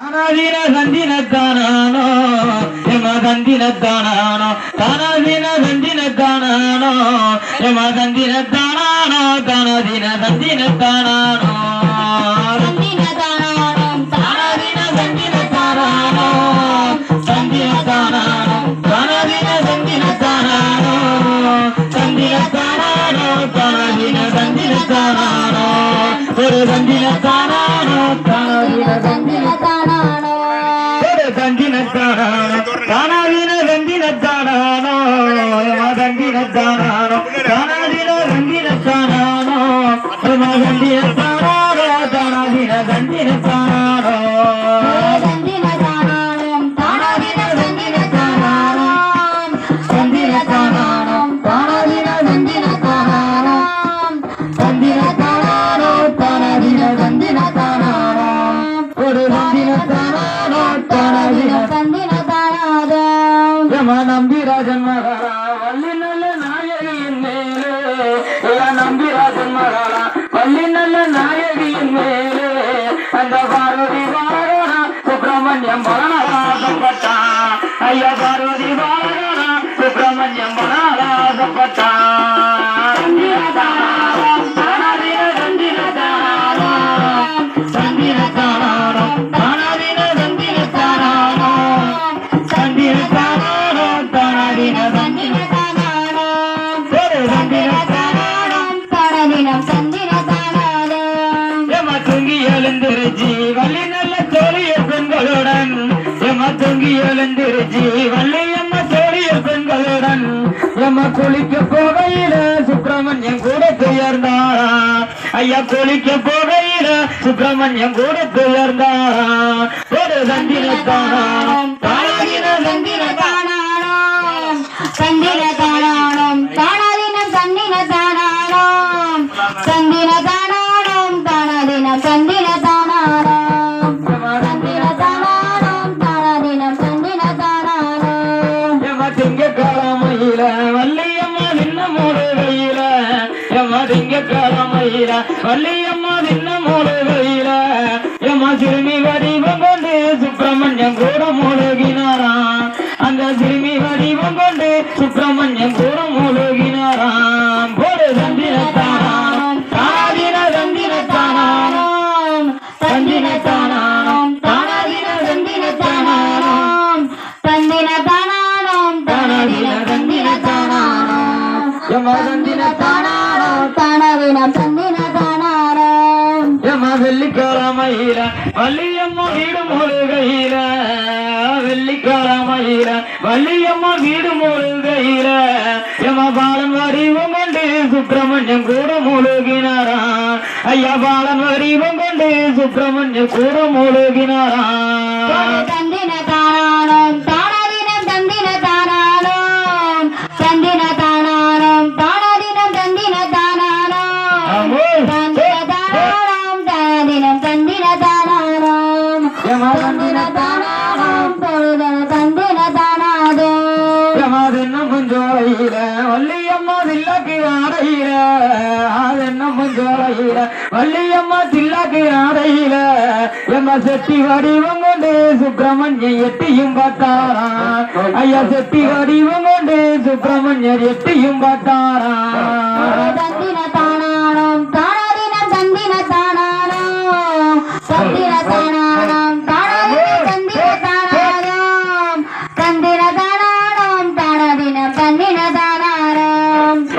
தானாதீன சந்தினத்தானானோ எம சந்தினத்தானானோ தானாதீன சந்தினத்தானானோ எம சந்தினத்தானானோ தானாதீன சந்தினத்தானானோ ஒரு சந்தினத்தானானோ தானாதீன சந்தினதானானோ சந்தினத்தானானோ தானாதீன சந்தினத்தானானோ சந்தினத்தானானோ தானாதீன சந்தினத்தானானோ சந்தினதானாதம் யம நம்பிராஜன் மகாரா வள்ளி நல்ல நாயகியின் மேலே ய நம்பிராஜன் மகாரா வள்ளி நல்ல நாயகியின் மேலே அந்த பார்வதி பாரகனா சுப்பிரமணியம் பரணா ஐயா பார்வதி குளிக்க போகையில சுப்பிரமணியம் கூட துயர்ந்தாரா ஐயா குளிக்க போகையில சுப்பிரமணியம் கூட துயர்ந்தாரா ஒரு சந்திரத்தானம் தானாகின சந்திரத்தானம் சந்தினதானானம் சந்தினதானானம் தானாதினம் சந்தினதானானம் சந்தினதானானம் தானாதினம் சந்தினதானானம் சந்தினதானானம் தானாதினம் சந்தினதானானம் எம எம திங்கக்கிழமையில வள்ளியம்மா தின்ன மூலகையில எம்மா சிறுமி வடிவம் கொண்டு சுப்பிரமணியம் கூட மூழ்கினாரா. அந்த சிறுமி வடிவம் கொண்டு சுப்பிரமணியம் கூட மூழ்கினாராம் போடு சந்திரத்தானாம் தானாதின சந்திரத்தானாம் சந்தினதானானம் தானாதின சந்தினதானானம் சந்தினதானானம் தானாதின சந்தினதானானம் எம மயில வள்ளியம்மா வீடு முருகையில வெள்ளிக்காரமயில வள்ளியம்மா வீடு முருகையில. எம பாலன் வடிவம் கொண்டு சுப்பிரமணியம் கூட முழுகினாரா ஐயா பாலன் வரிவம் கொண்டு சுப்பிரமணியம் கூட முழுகினாரா சந்தினதானானம் பொழுதன தானாதோ. அதென்னும் கொஞ்சோலையில வள்ளியம்மா தில்லாக்கு ஆடையில அதென்னும் கொஞ்சோலையில வள்ளியம்மா தில்லாக்கு ஆடையில எம்ம செட்டி வடிவம் கொண்டு சுப்பிரமணியம் எட்டியும் பார்த்தாரா ஐயா செட்டி வடிவம் கொண்டு சுப்பிரமணியர் எட்டியும் பார்த்தாரா